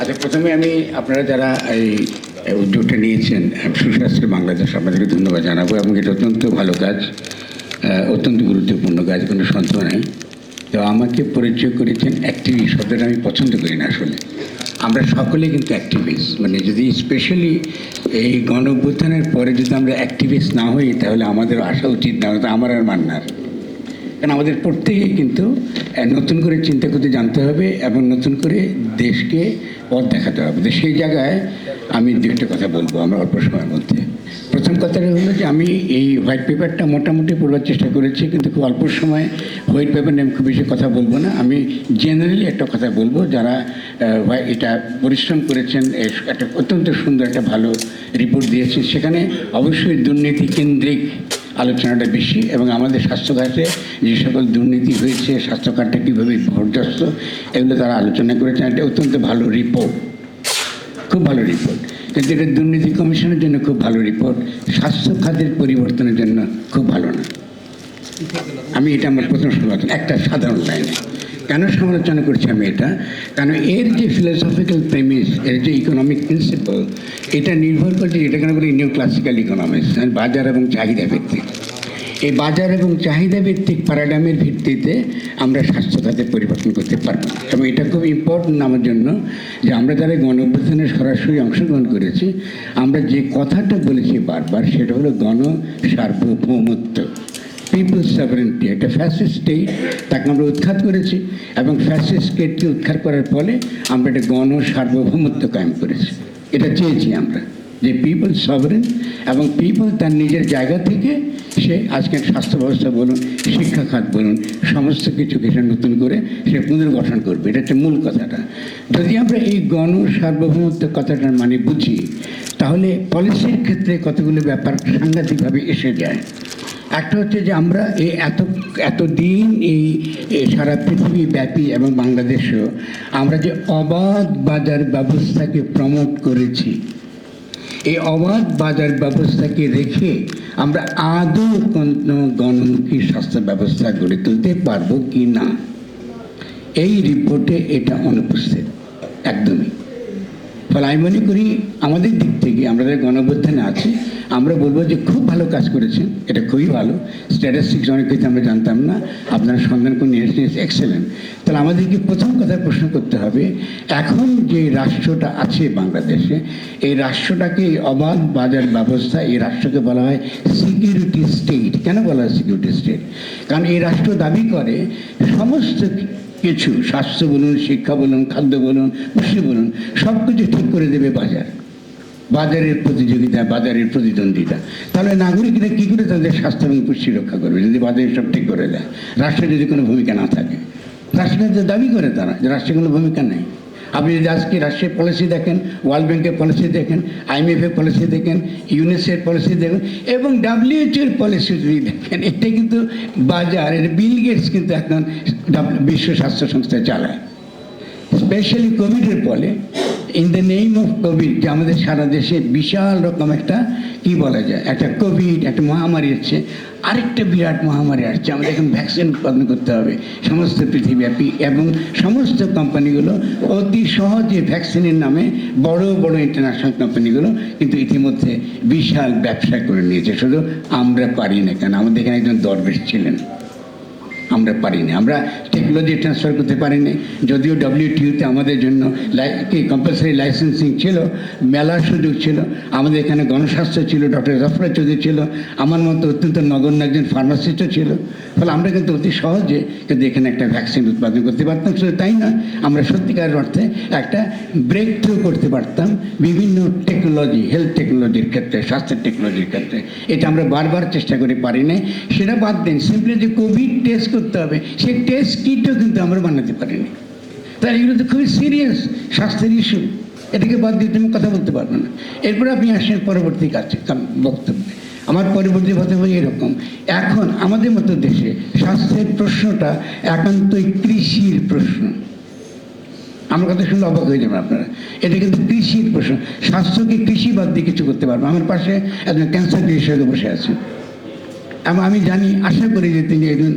আচ্ছা প্রথমে আমি আপনারা যারা এই উদ্যোগটা নিয়েছেন সুস্বাস্থ্য বাংলাদেশ, আপনাদেরকে ধন্যবাদ জানাব এবং এটা অত্যন্ত ভালো কাজ অত্যন্ত গুরুত্বপূর্ণ কাজ, কোনো সন্দেহ নেই। তো আমাকে পরিচয় করেছেন অ্যাক্টিভিস্ট শব্দটা আমি পছন্দ করি না আসলে। আমরা সকলে কিন্তু অ্যাক্টিভিস্ট মানে যদি স্পেশালি এই গণ পরে যদি আমরা অ্যাক্টিভিস্ট না হই, তাহলে আমাদের আসা উচিত না, আমার আর মান্নার। কারণ আমাদের প্রত্যেকেই কিন্তু নতুন করে চিন্তা করতে জানতে হবে এবং নতুন করে দেশকে পথ দেখাতে হবে। তো সেই জায়গায় আমি দু একটা কথা বলব আমরা অল্প সময়ের মধ্যে। প্রথম কথাটা হলো যে আমি এই হোয়াইট পেপারটা মোটামুটি পড়বার চেষ্টা করেছি, কিন্তু খুব অল্প সময় হোয়াইট পেপার নিয়ে আমি খুব বেশি কথা বলব না। আমি জেনারেলি একটা কথা বলব, যারা এটা পরিশ্রম করেছেন একটা অত্যন্ত সুন্দর একটা ভালো রিপোর্ট দিয়েছেন। সেখানে অবশ্যই দুর্নীতি কেন্দ্রিক আলোচনাটা বেশি এবং আমাদের স্বাস্থ্য খাতে যে সকল দুর্নীতি হয়েছে, স্বাস্থ্যখাতটা কীভাবে বিপর্যস্ত এগুলো তারা আলোচনা করেছেন। এটা অত্যন্ত ভালো রিপোর্ট খুব ভালো রিপোর্ট কিন্তু এটা দুর্নীতি কমিশনের জন্য খুব ভালো রিপোর্ট স্বাস্থ্য খাতের পরিবর্তনের জন্য খুব ভালো না। আমি এটা আমার প্রথম শুরু একটা সাধারণ লাইনে। কেন সমালোচনা করছি আমি এটা? কারণ এর যে ফিলোসফিক্যাল প্রেমিস এর যে ইকোনমিক প্রিন্সিপাল এটা নির্ভর করছে এটা কেন বলি নিউ ক্লাসিক্যাল ইকোনমিক্স বাজার এবং চাহিদা ভিত্তিক। এই বাজার এবং চাহিদা ভিত্তিক প্যারাডামের ভিত্তিতে আমরা স্বাস্থ্য খাতে পরিবর্তন করতে পারব। এবং এটা খুব ইম্পর্টেন্ট আমার জন্য যে আমরা যারা গণ অভ্যুত্থানে সরাসরি অংশগ্রহণ করেছি, আমরা যে কথাটা বলেছি বারবার, সেটা হলো গণ সার্বভৌমত্ব। পিপলস সাভারেন্টি একটা ফ্যাসিস্ট স্টেট তাকে আমরা উৎখাত করেছি এবং ফ্যাসিস্ট স্টেটকে উৎখাত করার ফলে আমরা একটা গণ সার্বভৌমত্ব কায়েম করেছি। এটা চেয়েছি আমরা যে পিপল সভারেন এবং পিপল তার নিজের জায়গা থেকে সে আজকের স্বাস্থ্য ব্যবস্থা বলুন, শিক্ষা খাত বলুন, সমস্ত কিছুকে সে নতুন করে সে পুনর্গঠন করবে। এটা হচ্ছে মূল কথাটা। যদি আমরা এই গণ সার্বভৌমত্ব কথাটার মানে বুঝি, তাহলে পলিসির ক্ষেত্রে কতগুলো ব্যাপার সাংঘাতিকভাবে এসে যায়। একটা হচ্ছে যে আমরা এই এত, এতদিন এই সারা পৃথিবী ব্যাপী এবং বাংলাদেশেও আমরা যে অবাধ বাজার ব্যবস্থাকে প্রমোট করেছি, এই অবাধ বাজার ব্যবস্থাকে রেখে আমরা আদৌ কোনো গণমুখী স্বাস্থ্য ব্যবস্থা গড়ে তুলতে পারব কি না, এই রিপোর্টে এটা অনুপস্থিত, একদমই। ফলে আমি মনে করি আমাদের দিক থেকে, আমরা যারা গণঅভ্যুত্থানে আছি, আমরা বলব যে খুব ভালো কাজ করেছেন। এটা খুবই ভালো। স্ট্যাটিস্টিক্স অনেক কিছু আমরা জানতাম না। আপনারা সন্ধান করে নিয়ে এসেছেন। এক্সেলেন্ট তাহলে আমাদেরকে প্রথম কথা প্রশ্ন করতে হবে, এখন যে রাষ্ট্রটা আছে বাংলাদেশে, এই রাষ্ট্রটাকে অবাধ বাজার ব্যবস্থা, এই রাষ্ট্রকে বলা হয় সিকিউরিটি স্টেট কেন বলা হয় সিকিউরিটি স্টেট কারণ এই রাষ্ট্র দাবি করে, সমস্ত কিছু, স্বাস্থ্য বলুন, শিক্ষা বলুন, খাদ্য বলুন পুষ্টি বলুন, সব কিছু ঠিক করে দেবে বাজার। বাজারের প্রতিযোগিতা, বাজারের প্রতিদ্বন্দ্বিতা। তাহলে নাগরিকরা কী করে তাদের স্বাস্থ্য এবং পুষ্টি রক্ষা করবে? যদি বাজারে সব ঠিক করে দেয় রাষ্ট্রের যদি কোনো ভূমিকা না থাকে, রাষ্ট্রের দাবি করে তারা যে রাষ্ট্রের কোনো ভূমিকা নেই। আপনি যদি আজকে রাষ্ট্রের পলিসি দেখেন ওয়ার্ল্ড ব্যাংকের পলিসি দেখেন আইএমএফ এর পলিসি দেখেন ইউনিসেফ পলিসি দেখেন, এবং ডাব্লিউএইচও এর পলিসি যদি দেখেন, এটা কিন্তু বাজার এর বিল গেটস কিন্তু এখন বিশ্ব স্বাস্থ্য সংস্থা চালায়। স্পেশালি কোভিডের ফলে in the name of Covid যে আমাদের সারা দেশে বিশাল রকম একটা, কি বলা যায়, একটা কোভিড একটা মহামারী হচ্ছে, আরেকটা বিরাট মহামারী আসছে, আমাদের এখন ভ্যাকসিন উৎপাদন করতে হবে। সমস্ত পৃথিবীব্যাপী এবং সমস্ত কোম্পানিগুলো অতি সহজে ভ্যাকসিনের নামে বড় বড় ইন্টারন্যাশনাল কোম্পানিগুলো কিন্তু ইতিমধ্যে বিশাল ব্যবসা করে নিয়েছে। শুধু আমরা পারি না কেন, আমাদের এখানে একজন দরবেশ ছিলেন। আমরা পারিনি। আমরা টেকনোলজি ট্রান্সফার করতে পারিনি। যদিও ডব্লিউটিউতে আমাদের জন্য কম্পালসারি লাইসেন্সিং ছিল, মেলার সুযোগ ছিল, আমাদের এখানে গণস্বাস্থ্য ছিল ডক্টর জফরা চৌধুরী ছিল, আমার মতো অত্যন্ত নগণ্য একজন ফার্মাসিস্টও ছিল। ফলে আমরা কিন্তু অতি সহজে কিন্তু এখানে একটা ভ্যাকসিন উৎপাদন করতে পারতাম। শুধু তাই না আমরা সত্যিকারের অর্থে একটা ব্রেক থ্রু করতে পারতাম বিভিন্ন টেকনোলজি হেলথ টেকনোলজির ক্ষেত্রে, স্বাস্থ্যের টেকনোলজির ক্ষেত্রে। এটা আমরা বারবার চেষ্টা করে পারি নাই সেটা বাদ দিন সিম্পলি যে কোভিড টেস্ট করতে হবে। সেই টেস্ট কিটও কিন্তু আমরা বানাতে পারিনি। তাই এগুলো তো খুবই সিরিয়াস স্বাস্থ্যের ইস্যু এটাকে বাদ দিয়ে তুমি কথা বলতে পারবে না। এরপর আপনি আসেন পরবর্তী কাছে বক্তব্যে। আমার পরবর্তী বক্তব্য এরকম। এখন আমাদের মতো দেশে স্বাস্থ্যের প্রশ্নটা একান্তই কৃষির প্রশ্ন। আমার কথা শুনলে অবাক হয়ে যাবেন আপনারা। এটা কিন্তু কৃষির প্রশ্ন। স্বাস্থ্যকে কৃষি বাদ দিয়ে কিছু করতে পারবে আমার পাশে একজন ক্যান্সার বিশেষজ্ঞ বসে আছে এবং আমি জানি, আশা করি যে তিনি একজন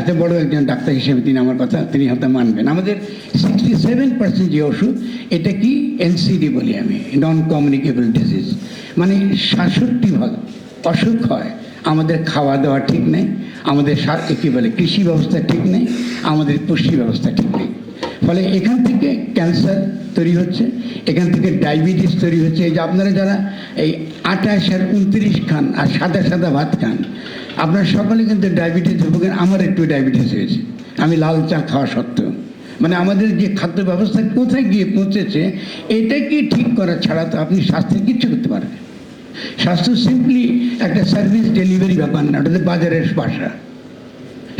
এত বড় একজন ডাক্তার হিসেবে তিনি আমার কথা, তিনি হয়তো মানবেন। আমাদের সিক্সটি সেভেন পার্সেন্ট যে ওষুধ, এটা কি এনসিডি বলি আমি নন কমিউনিকেবল ডিজিজ মানে সাতষট্টি ভাগ অসুখ হয়, আমাদের খাওয়া দাওয়া ঠিক নেই, আমাদের কী বলে, কৃষি ব্যবস্থা ঠিক নেই, আমাদের পুষ্টি ব্যবস্থা ঠিক নেই। ফলে এখান থেকে ক্যান্সার তৈরি হচ্ছে, এখান থেকে ডায়াবেটিস তৈরি হচ্ছে। এই যে আপনারা যারা এই আঠাশ আর উনত্রিশ খান আর সাদা সাদা ভাত খান, আপনারা সকলে কিন্তু ডায়াবেটিস ভোগেন। আমার একটু ডায়াবেটিস হয়েছে। আমি লাল চা খাওয়া সত্ত্বেও। মানে আমাদের যে খাদ্য ব্যবস্থা কোথায় গিয়ে পৌঁছেছে এটাকে ঠিক করা ছাড়া তো আপনি স্বাস্থ্যে কিচ্ছু করতে পারবেন স্বাস্থ্য সিম্পলি একটা সার্ভিস ডেলিভারি ব্যাপার না ওটা বাজারের ভাষা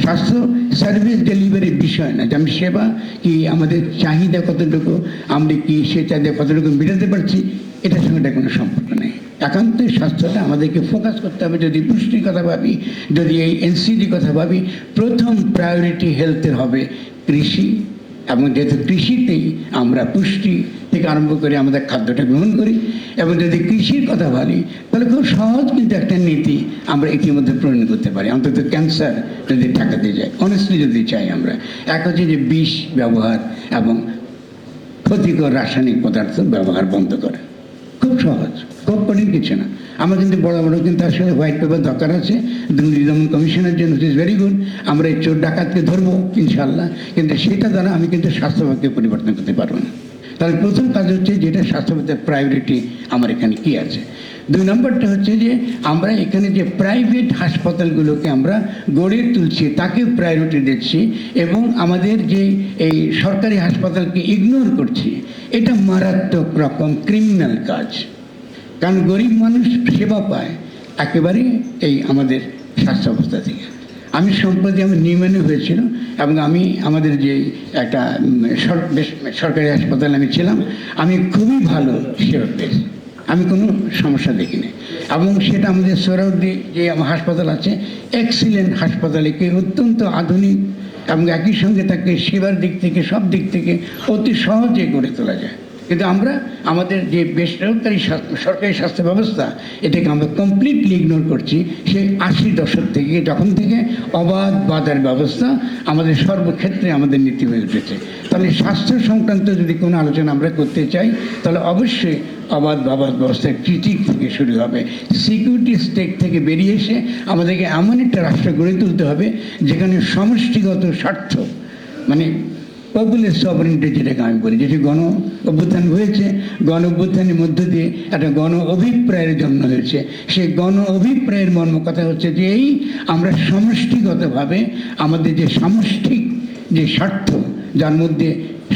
স্বাস্থ্য সার্ভিস ডেলিভারির বিষয় না যে আমি সেবা কি আমাদের চাহিদা কতটুকু, আমরা কি সে চাহিদা কতটুকু মেটাতে পারছি, এটার সঙ্গে এটা কোনো সম্পর্ক নেই। একান্তই স্বাস্থ্যটা আমাদেরকে ফোকাস করতে হবে, যদি পুষ্টির কথা ভাবি, যদি এই এনসিডি কথা ভাবি, প্রথম প্রায়োরিটি হেলথের হবে কৃষি। এবং যেহেতু কৃষিতেই আমরা পুষ্টি থেকে আরম্ভ করে আমাদের খাদ্যটা গ্রহণ করি এবং যদি কৃষির কথা বলি, তাহলে খুব সহজ কিন্তু একটা নীতি আমরা ইতিমধ্যে প্রণয়ন করতে পারি। অন্তত ক্যান্সার যদি ঠেকাতে যায় অনেস্টলি যদি চাই আমরা। এক হচ্ছে যে বিষ ব্যবহার এবং ক্ষতিকর রাসায়নিক পদার্থ ব্যবহার বন্ধ করে। খুব সহজ কঠিন কিছু না। আমার কিন্তু বড় বড় কিন্তু আসলে হোয়াইট পেপার দরকার আছে। দুর্নীতি দমন কমিশনের জন্য ইট ইজ ভেরি গুড আমরা এই চোর ডাকাতকে ধরবো ইনশাল্লাহ কিন্তু সেটা দ্বারা আমি কিন্তু স্বাস্থ্যভাগকে পরিবর্তন করতে পারব না। তাহলে প্রথম কাজ হচ্ছে যেটা স্বাস্থ্যবাদের প্রায়োরিটি আমার এখানে কি আছে। দুই নম্বরটা হচ্ছে যে আমরা এখানে যে প্রাইভেট হাসপাতালগুলোকে আমরা গড়ে তুলছি তাকে প্রায়োরিটি দিচ্ছি এবং আমাদের যে এই সরকারি হাসপাতালকে ইগনোর করছি, এটা মারাত্মক রকম ক্রিমিনাল কাজ। কারণ গরিব মানুষ সেবা পায় একেবারে এই আমাদের স্বাস্থ্য অবস্থা থেকে। আমি সম্প্রতি আমি নিউমোনিয়া হয়েছিল এবং আমি আমাদের যে একটা সরকারি হাসপাতালে আমি ছিলাম, আমি খুবই ভালো সেবা পেয়েছি। আমি কোনো সমস্যা দেখিনি। এবং সেটা আমাদের সোহরাউদ্দি যে আমার হাসপাতাল আছে, এক্সিলেন্ট হাসপাতালে কি অত্যন্ত আধুনিক এবং একই সঙ্গে তাকে সেবার দিক থেকে, সব দিক থেকে অতি সহজে গড়ে তোলা যায়। কিন্তু আমরা আমাদের যে বেসরকারি সরকারি স্বাস্থ্য ব্যবস্থা, এটাকে আমরা কমপ্লিটলি ইগনোর করছি, সেই আশি দশক থেকে, যখন থেকে অবাধ বাজার ব্যবস্থা আমাদের সর্বক্ষেত্রে আমাদের নীতি হয়ে উঠেছে। তাহলে স্বাস্থ্য সংক্রান্ত যদি কোনো আলোচনা আমরা করতে চাই, তাহলে অবশ্যই অবাধ বাবাদ ব্যবস্থার ক্রিটিক থেকে শুরু হবে। সিকিউরিটি স্টেক থেকে বেরিয়ে এসে আমাদেরকে এমন একটা রাষ্ট্র গড়ে তুলতে হবে, যেখানে সমষ্টিগত স্বার্থ মানে পপুলার সভারেন্টি যেটাকে আমি বলি, যেটি গণ অভ্যুত্থান হয়েছে, গণ অভ্যুত্থানের মধ্য দিয়ে একটা গণ অভিপ্রায়ের জন্ম হয়েছে। সেই গণ অভিপ্রায়ের মর্ম কথা হচ্ছে যে এই আমরা সমষ্টিগতভাবে আমাদের যে সামষ্টিক যে স্বার্থ, যার মধ্যে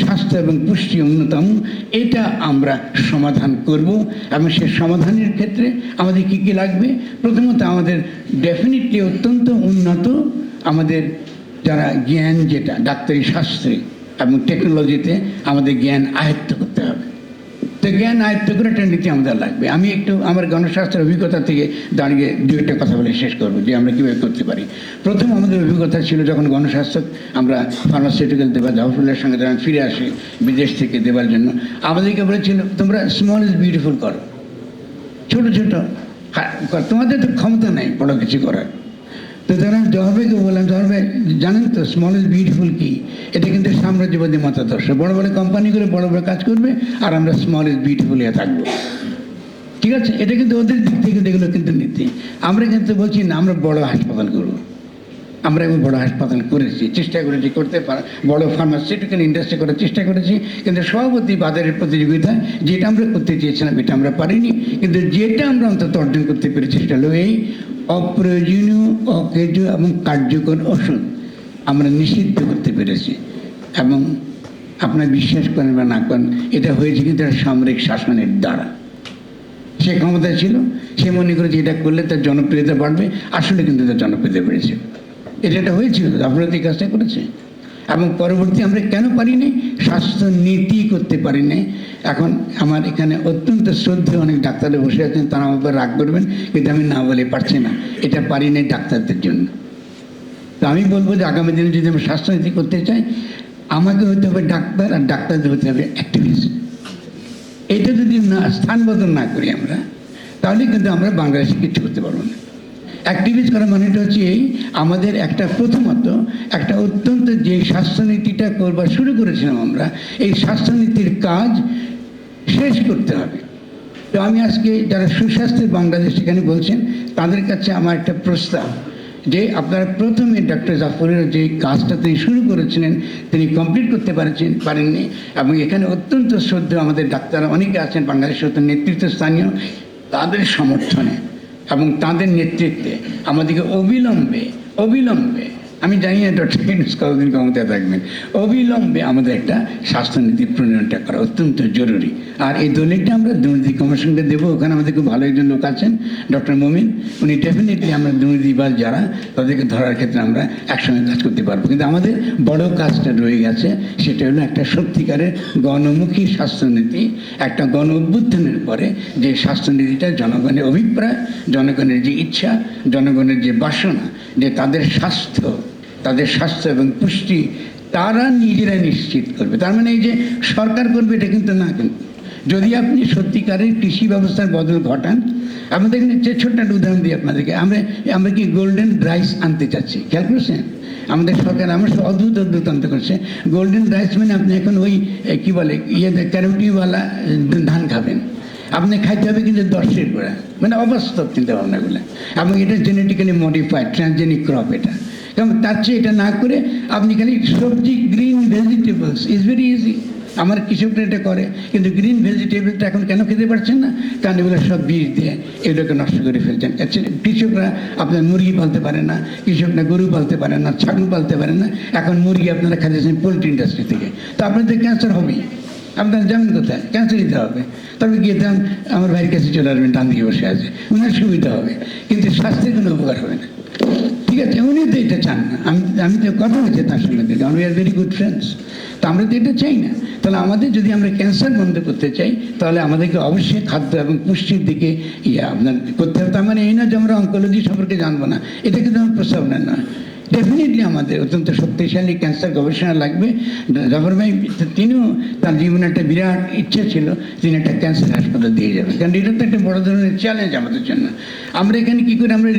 স্বাস্থ্য এবং পুষ্টি অন্যতম, এটা আমরা সমাধান করব এবং সে সমাধানের ক্ষেত্রে আমাদের কী কী লাগবে? প্রথমত আমাদের ডেফিনেটলি অত্যন্ত উন্নত আমাদের যারা জ্ঞান যেটা, ডাক্তারি শাস্ত্রে এবং টেকনোলজিতে আমাদের জ্ঞান আয়ত্ত করতে হবে। তো জ্ঞান আয়ত্ত করে একটা নীতি আমাদের লাগবে। আমি একটু আমার গণস্বাস্থ্যের অভিজ্ঞতা থেকে দাঁড়িয়ে দু একটা কথা বলে শেষ করব যে আমরা কীভাবে করতে পারি। প্রথম আমাদের অভিজ্ঞতা ছিল যখন গণস্বাস্থ্য আমরা ফার্মাসিউটিক্যাল দেবা হসপিটালের সঙ্গে যখন ফিরে আসি বিদেশ থেকে দেবার জন্য, আমাদেরকে বলেছিল, তোমরা স্মল ইজ বিউটিফুল করো। ছোট ছোট তোমাদের তো ক্ষমতা নেই বড় কিছু করার। তো তখন আমি জহর বললাম ভাই জানেন তো স্মল ইজ বিউটিফুল কি? এটা কিন্তু সাম্রাজ্যবাদী মতাদর্শ। বড় বড় কোম্পানি করে বড় বড় কাজ করবে, আর আমরা স্মল ইজ বিউটিফুল হয়ে থাকব। ঠিক আছে? এটা কিন্তু ওদের দিক থেকে, এগুলো কিন্তু নীতি। আমরা কিন্তু বলছি, না, আমরা বড় হাসপাতাল করব। আমরা এবং বড় হাসপাতাল করেছি, চেষ্টা করেছি, করতে পার, বড় ফার্মাসিউটিক্যাল ইন্ডাস্ট্রি করার চেষ্টা করেছি, কিন্তু সভাপতি বাজারের প্রতিযোগিতা যেটা আমরা করতে চেয়েছিলাম, এটা আমরা পারিনি। কিন্তু যেটা আমরা অন্তত অর্জন করতে পেরেছি, সেটা হলো এই অপ্রয়োজনীয় অকেজ এবং কার্যকর ওষুধ আমরা নিষিদ্ধ করতে পেরেছি। এবং আপনার বিশ্বাস করেন বা না করেন, এটা হয়েছে কিন্তু সামরিক শাসনের দ্বারা। সে ক্ষমতা ছিল, সে মনে করে যে এটা করলে তার জনপ্রিয়তা বাড়বে, আসলে কিন্তু তার জনপ্রিয়তা বেড়েছে। এটা হয়েছিল আপনারা এই কাজটা করেছে এবং পরবর্তী আমরা কেন পারিনি? স্বাস্থ্য নীতি করতে পারিনি। এখন আমার এখানে অত্যন্ত শ্রদ্ধেয় অনেক ডাক্তারে বসে আছেন, তারা আমার উপর রাগ করবেন, কিন্তু আমি না বলে পারছি না। এটা পারিনি ডাক্তারদের জন্য। তো আমি বলব যে আগামী দিনে যদি আমি স্বাস্থ্যনীতি করতে চাই, আমাকে হতে হবে ডাক্তার, আর ডাক্তারদের হতে হবে অ্যাক্টিভিস্ট এটা যদি না, স্থান বদল না করি আমরা, তাহলে কিন্তু আমরা বাংলাদেশে কিছু করতে পারব না। অ্যাক্টিভিস্ট করা মানেটা হচ্ছে এই, আমাদের একটা প্রথমত একটা অত্যন্ত যে স্বাস্থ্যনীতিটা করবার শুরু করেছিলাম আমরা, এই স্বাস্থ্যনীতির কাজ শেষ করতে হবে। তো আমি আজকে যারা সুস্বাস্থ্যের বাংলাদেশ সেখানে বলছেন, তাদের কাছে আমার একটা প্রস্তাব যে আপনারা প্রথমে ডক্টর জাফরের যে কাজটা তিনি শুরু করেছিলেন, তিনি কমপ্লিট করতে পারছেন, পারেননি এবং এখানে অত্যন্ত শ্রদ্ধা আমাদের ডাক্তার অনেকে আছেন, বাংলাদেশের অত্যন্ত নেতৃত্বস্থানীয়, তাদের সমর্থনে এবং তাদের নেতৃত্বে, আমাদেরকে অবিলম্বে অবিলম্বে আমি জানি না ডক্টর ইউনুস কতদিন ক্ষমতায় থাকবেন। অবিলম্বে আমাদের একটা স্বাস্থ্যনীতি প্রণয়নটা করা অত্যন্ত জরুরি। আর এই দলিলটা আমরা দুর্নীতি কমিশনকে দেবো, ওখানে আমাদের খুব ভালো একজন লোক আছেন ডক্টর মমিন। উনি ডেফিনেটলি আমরা দুর্নীতিবাজ যারা, তাদেরকে ধরার ক্ষেত্রে আমরা একসঙ্গে কাজ করতে পারব। কিন্তু আমাদের বড় কাজটা রয়ে গেছে, সেটা হলো একটা সত্যিকারের গণমুখী স্বাস্থ্যনীতি, একটা গণ অভ্যুত্থানের পরে যে স্বাস্থ্যনীতিটা জনগণের অভিপ্রায়, জনগণের যে ইচ্ছা, জনগণের যে বাসনা, যে তাদের স্বাস্থ্য তাদের স্বাস্থ্য এবং পুষ্টি তারা নিজেরা নিশ্চিত করবে। তার মানে এই যে সরকার করবে, এটা কিন্তু না কিন্তু। যদি আপনি সত্যিকারের কৃষি ব্যবস্থার বদল ঘটান, আমাদের যে ছোট্ট একটা উদাহরণ দিই আপনাদেরকে। আমরা আমরা কি গোল্ডেন রাইস আনতে চাচ্ছি? খেয়াল করছেন? আমাদের সরকার আমার অদ্ভুত অদ্ভুত আনতে করছে। গোল্ডেন রাইস মানে আপনি এখন ওই কি বলে ইয়ে ক্যারোটিওয়ালা ধান খাবেন। আপনি খাইতে হবে কিন্তু দশের করে মানে অবাস্তব চিন্তা ভাবনাগুলো এবং এটা জেনেটিক্যালি মডিফাইড ট্রান্সজেনিক ক্রপ এটা। কারণ তার চেয়ে এটা না করে আপনি খালি সবজি green vegetables is very easy আমার কৃষকরা এটা করে, কিন্তু গ্রিন ভেজিটেবলটা এখন কেন খেতে পারছেন না? কারণ এগুলো সব বীজ দিয়ে এগুলোকে নষ্ট করে ফেলছেন। কৃষকরা আপনার মুরগি পালতে পারে না, কৃষকরা গরু পালতে পারে না, ছাগল পালতে পারে না। এখন মুরগি আপনারা খাচ্ছেন পোলট্রি ইন্ডাস্ট্রি থেকে। তো আপনাদের ক্যান্সার হবেই। আপনার যাবেন কোথায়? ক্যান্সার দিতে হবে। তবে গিয়ে দেন আমার ভাইয়ের কাছে চলে আসবেন, ডান দিকে বসে আছে। ওনার সুবিধা হবে। কিন্তু স্বাস্থ্যের কোনো উপকার হবে না। ঠিক আছে, উনি তো এটা চান না। আমি আমি তো কথা হয়েছে তার সঙ্গে দেখে we are very good friends তো আমরা তো এটা চাই না। তাহলে আমাদের যদি আমরা ক্যান্সার বন্ধ করতে চাই, তাহলে আমাদেরকে অবশ্যই খাদ্য এবং পুষ্টির দিকে ইয়ে আপনার করতে হবে। তার মানে এই না যে আমরা অঙ্কোলজি সম্পর্কে জানব না। এটা কিন্তু আমার প্রস্তাবনা নয় ডেফিনেটলি আমাদের অত্যন্ত শক্তিশালী ক্যান্সার গবেষণা লাগবে। জাফর ভাই তিনিও তার জীবনে একটা বিরাট ইচ্ছা ছিল, তিনি একটা ক্যান্সার হাসপাতাল দিয়ে যাবেন কারণ এটা তো একটা বড় ধরনের চ্যালেঞ্জ আমাদের জন্য। আমরা এখানে কী করে আমরা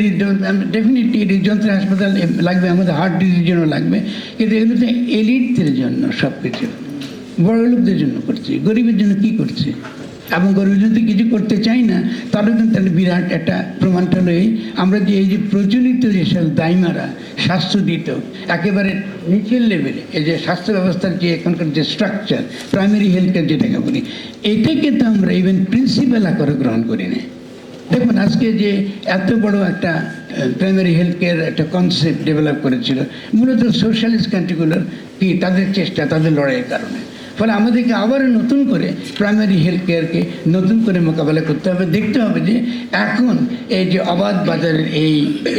ডেফিনেটলি হৃদযন্ত্রের হাসপাতাল লাগবে, আমাদের হার্ট ডিজিজের জন্য লাগবে। কিন্তু এগুলোতে এলিটদের জন্য সব কিছু বড় লোকদের জন্য করছি, গরিবের জন্য কি করছে? এবং গরিবের যদি কিছু করতে চাই না, তাহলে কিন্তু তাহলে বিরাট একটা প্রমাণটা হলো আমরা যে এই যে প্রচলিত যেসব দাইমারা, স্বাস্থ্য দিত, একেবারে নিচের লেভেলে এই যে স্বাস্থ্য ব্যবস্থার যে এখনকার যে স্ট্রাকচার প্রাইমারি হেলথ কেয়ার যেটাকে বলি, এটাকে তো আমরা ইভেন প্রিন্সিপাল আকারে গ্রহণ করি না দেখুন, আজকে যে এত বড় একটা প্রাইমারি হেলথ কেয়ার একটা কনসেপ্ট ডেভেলপ করেছিল, মূলত সোশ্যালিস্ট কান্ট্রিগুলোর কি তাদের চেষ্টা, তাদের লড়াইয়ের কারণে। ফলে আমাদেরকে আবার নতুন করে প্রাইমারি হেলথ কেয়ারকে নতুন করে মোকাবেলা করতে হবে। দেখতে হবে যে এখন এই যে অবাধ বাজারের এই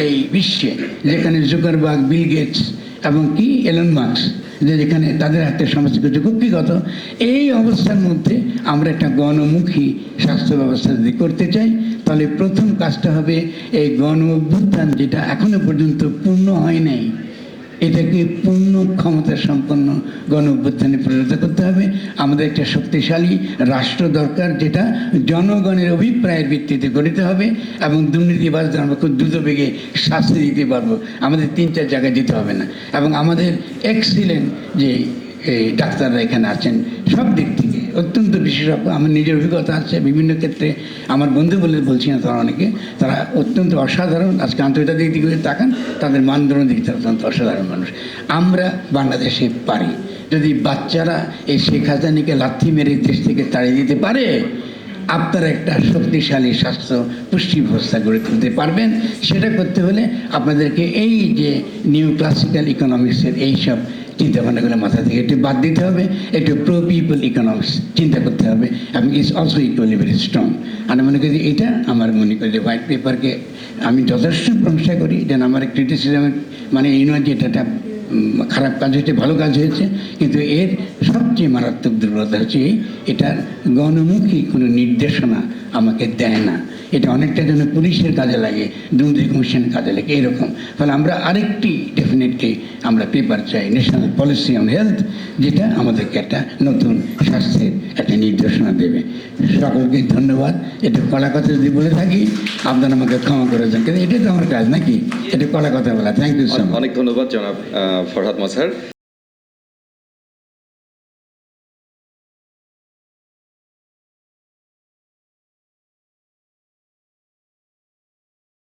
এই বিশ্বে যেখানে জুকারবাগ বিল গেটস এবং কি এলন মার্কস যে যেখানে তাদের হাতে সমস্ত কিছু কুক্ষিগত এই অবস্থার মধ্যে আমরা একটা গণমুখী স্বাস্থ্য ব্যবস্থা যদি করতে চাই, তাহলে প্রথম কাজটা হবে এই গণ অভ্যুত্থান যেটা এখনও পর্যন্ত পূর্ণ হয় নাই। এটাকে পূর্ণ ক্ষমতা সম্পন্ন গণ অভ্যুত্থানে পরিণত করতে হবে। আমাদের একটা শক্তিশালী রাষ্ট্র দরকার, যেটা জনগণের অভিপ্রায়ের ভিত্তিতে গঠিত হবে এবং দুর্নীতিবাজদের আমরা খুব দ্রুত বেগে শাস্তি দিতে পারব। আমাদের তিন চার জায়গায় দিতে হবে না। এবং আমাদের এক্সিলেন্ট যে ডাক্তাররা এখানে আছেন, সব দিক অত্যন্ত বিশেষজ্ঞ আমার নিজের অভিজ্ঞতা আছে, বিভিন্ন ক্ষেত্রে আমার বন্ধু বলে বলছি না তারা অনেকে, তারা অত্যন্ত অসাধারণ, আজকে আন্তর্জাতিক দিক থেকে তাকান, তাদের মানদণ্ড দিক থেকে অত্যন্ত অসাধারণ মানুষ। আমরা বাংলাদেশে পারি। যদি বাচ্চারা এই শেখ হাসিনাকে লাথি মেরে দেশ থেকে তাড়িয়ে দিতে পারে আপনারা একটা শক্তিশালী স্বাস্থ্য পুষ্টি ব্যবস্থা গড়ে তুলতে পারবেন। সেটা করতে হলে আপনাদেরকে এই যে নিউ ক্লাসিক্যাল ইকোনমিক্সের এইসব চিন্তা ভাবনাগুলো মাথা থেকে একটু বাদ দিতে হবে, একটু প্রো পিপল ইকোনমিক্স চিন্তা করতে হবে। এবং is also equally very strong আমি মনে করি এটা আমার মনে করি যে হোয়াইট পেপারকে আমি যথেষ্ট প্রশংসা করি। যেন আমার ক্রিটিসিজমের মানে নয় এটা খারাপ কাজ হয়েছে, ভালো কাজ হয়েছে, কিন্তু এর সবচেয়ে মারাত্মক দুর্বলতা হচ্ছে, এটার গণমুখী কোনো নির্দেশনা আমাকে দেয় না। এটা অনেকটা যেন পুলিশের কাজে লাগে দুর্নীতি কমিশনের কাজে লাগে এরকম। ফলে আমরা আরেকটি ডেফিনেটলি আমরা পেপার চাই ন্যাশনাল পলিসি অন হেলথ যেটা আমাদেরকে একটা নতুন স্বাস্থ্যের একটা নির্দেশনা দেবে। সকলকে ধন্যবাদ। এটা কলা কথা যদি বলে থাকি আপনারা আমাকে ক্ষমা করে দেন। কিন্তু এটাই তো আমার কাজ নাকি? এটা কলা কথা বলা। থ্যাংক ইউ সো মাচ অনেক ধন্যবাদ জনাব ফরহাদ মজহার